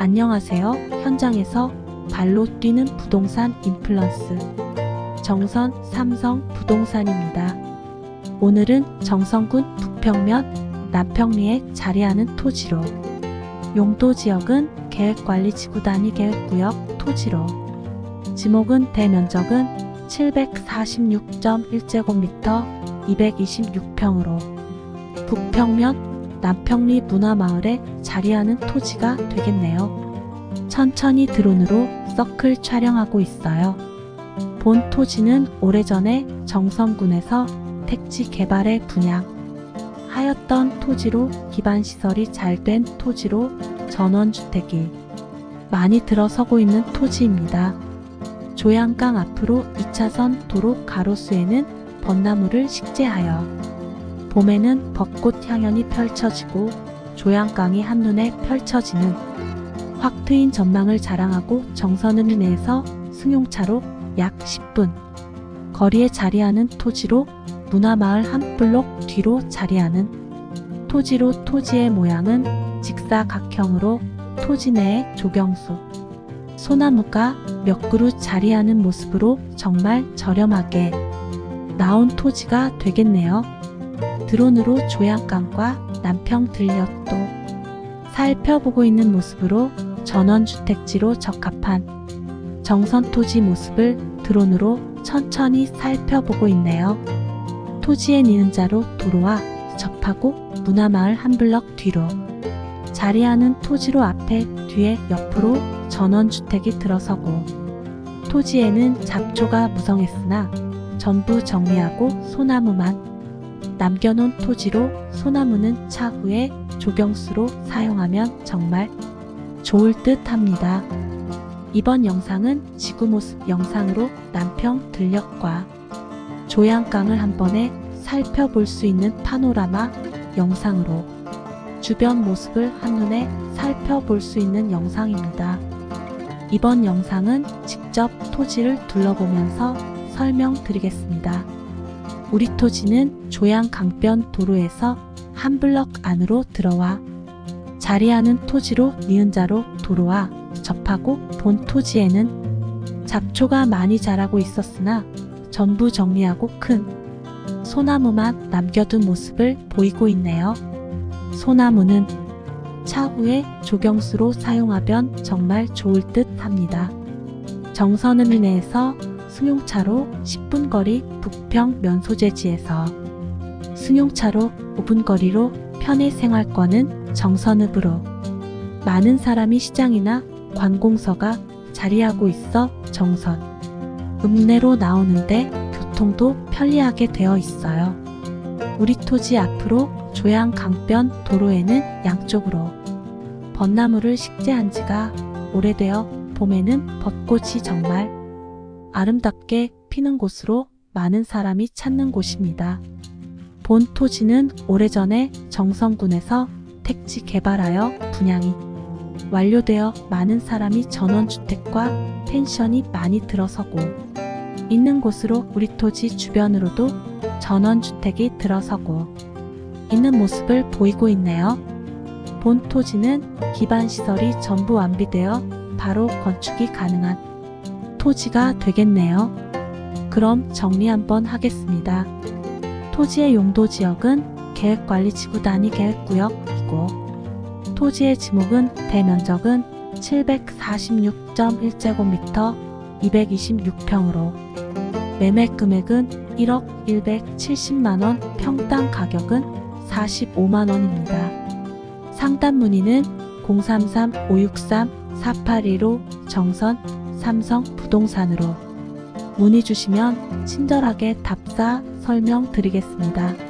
안녕하세요. 현장에서 발로 뛰는 부동산 인플루언스 정선 삼성 부동산입니다. 오늘은 정선군 북평면 남평리에 자리하는 토지로 용도 지역은 계획관리지구 단위 계획구역 토지로 지목은 대면적은 746.1제곱미터 226평으로 북평면 남평리 문화마을에 자리하는 토지가 되겠네요. 천천히 드론으로 서클 촬영하고 있어요. 본 토지는 오래전에 정선군에서 택지 개발에 분양 하였던 토지로 기반 시설이 잘 된 토지로 전원주택이 많이 들어서고 있는 토지입니다. 조양강 앞으로 2차선 도로 가로수에는 벚나무를 식재하여 봄에는 벚꽃 향연이 펼쳐지고 조양강이 한눈에 펼쳐지는 확 트인 전망을 자랑하고 정선은 내에서 승용차로 약 10분 거리에 자리하는 토지로 문화마을 한 블록 뒤로 자리하는 토지로 토지의 모양은 직사각형으로 토지 내에 조경수 소나무가 몇 그루 자리하는 모습으로 정말 저렴하게 나온 토지가 되겠네요. 드론으로 조양강과 남평 들녘도 살펴보고 있는 모습으로 전원주택지로 적합한 정선 토지 모습을 드론으로 천천히 살펴보고 있네요. 토지의 니은 자로 도로와 접하고 문화마을 한 블럭 뒤로 자리하는 토지로 앞에 뒤에 옆으로 전원주택이 들어서고 토지에는 잡초가 무성했으나 전부 정리하고 소나무만 남겨놓은 토지로 소나무는 차후에 조경수로 사용하면 정말 좋을 듯 합니다. 이번 영상은 지구 모습 영상으로 남평 들녘과 조양강을 한 번에 살펴볼 수 있는 파노라마 영상으로 주변 모습을 한눈에 살펴볼 수 있는 영상입니다. 이번 영상은 직접 토지를 둘러보면서 설명드리겠습니다. 우리 토지는 조양 강변 도로에서 한 블럭 안으로 들어와 자리하는 토지로 니은 자로 도로와 접하고 본 토지에는 잡초가 많이 자라고 있었으나 전부 정리하고 큰 소나무만 남겨둔 모습을 보이고 있네요. 소나무는 차후에 조경수로 사용하면 정말 좋을 듯 합니다. 정선은 내에서 승용차로 10분 거리 북평 면소재지에서 승용차로 5분 거리로 편의 생활권은 정선읍으로. 많은 사람이 시장이나 관공서가 자리하고 있어 정선. 읍내로 나오는데 교통도 편리하게 되어 있어요. 우리 토지 앞으로 조양 강변 도로에는 양쪽으로. 벚나무를 식재한 지가 오래되어 봄에는 벚꽃이 정말 아름답게 피는 곳으로 많은 사람이 찾는 곳입니다. 본 토지는 오래전에 정선군에서 택지 개발하여 분양이 완료되어 많은 사람이 전원주택과 펜션이 많이 들어서고 있는 곳으로 우리 토지 주변으로도 전원주택이 들어서고 있는 모습을 보이고 있네요. 본 토지는 기반 시설이 전부 완비되어 바로 건축이 가능한 토지가 되겠네요. 그럼 정리 한번 하겠습니다. 토지의 용도 지역은 계획관리지구 단위 계획구역이고 토지의 지목은 대면적은 746.1제곱미터 226평으로 매매 금액은 1억 170만원 평당 가격은 45만원입니다. 상담 문의는 033-563-4815 정선 삼성 부동산으로 문의 주시면 친절하게 답사 설명 드리겠습니다.